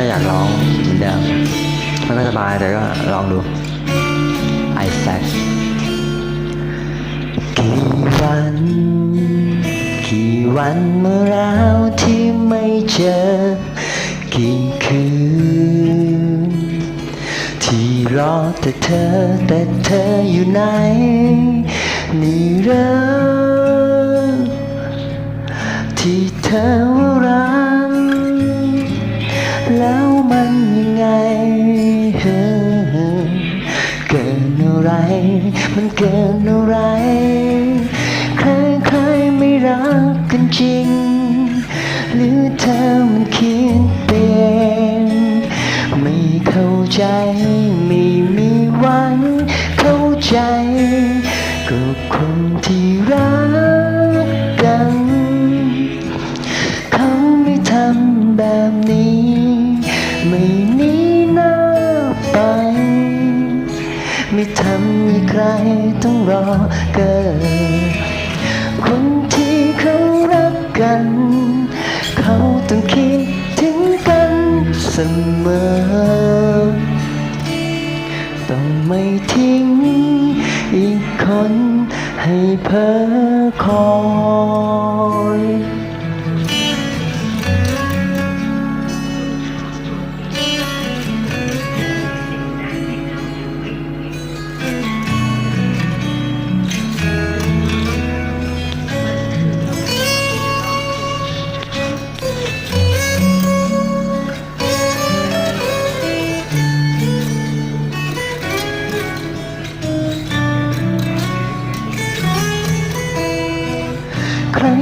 ถ้าอยากร้องเหมือนเดิมมันไม่สบายแต่ก็ลองดูไอแซคกี่วัน กี่วันเมื่อแล้วที่ไม่เจอ กี่คืน ที่รอแต่เธอแต่เธออยู่ไหน นี่เรอที่เธอ เฮ้อเกินอะไร มันเกินอะไร ใครใครๆไม่รักกันจริง หรือเธอมันคิดเองไม่เข้าใจ ไม่ทำให้ใครต้องรอเกิดคนที่เขารักกัน เขาต้องคิดถึงกันเสมอ ต้องไม่ทิ้งอีกคนให้เพ้อคอย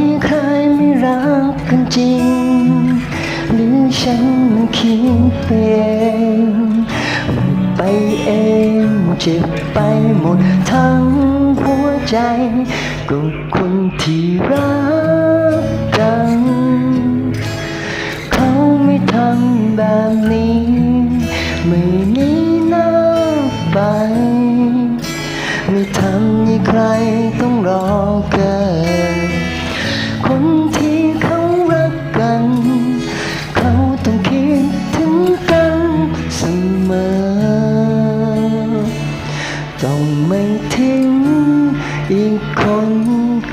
ใครใครไม่รักกันจริง หรือฉันมันคิดไปเองไปเองเจ็บไปหมดทั้งหัวใจกับคนที่รักกัน เขาไม่ทำแบบนี้ ไม่หนีหน้าไป ไม่ทำให้ใครต้องรอเกิด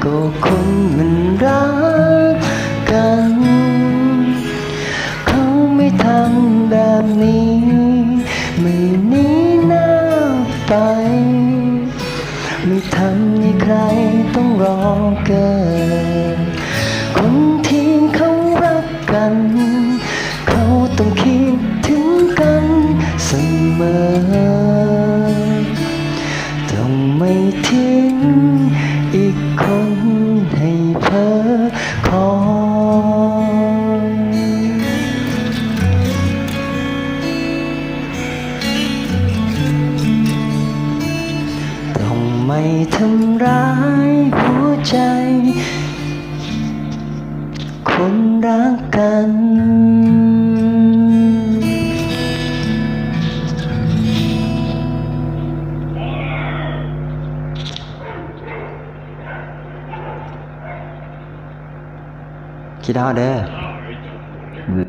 ก็คนมันรักกัน เขาไม่ทำแบบนี้ ไม่นีหน้าไป ไม่ทำให้ใครต้องรอเกิน ไม่ทำร้ายหัวใจ คนรักกันคิดเอาเด้อ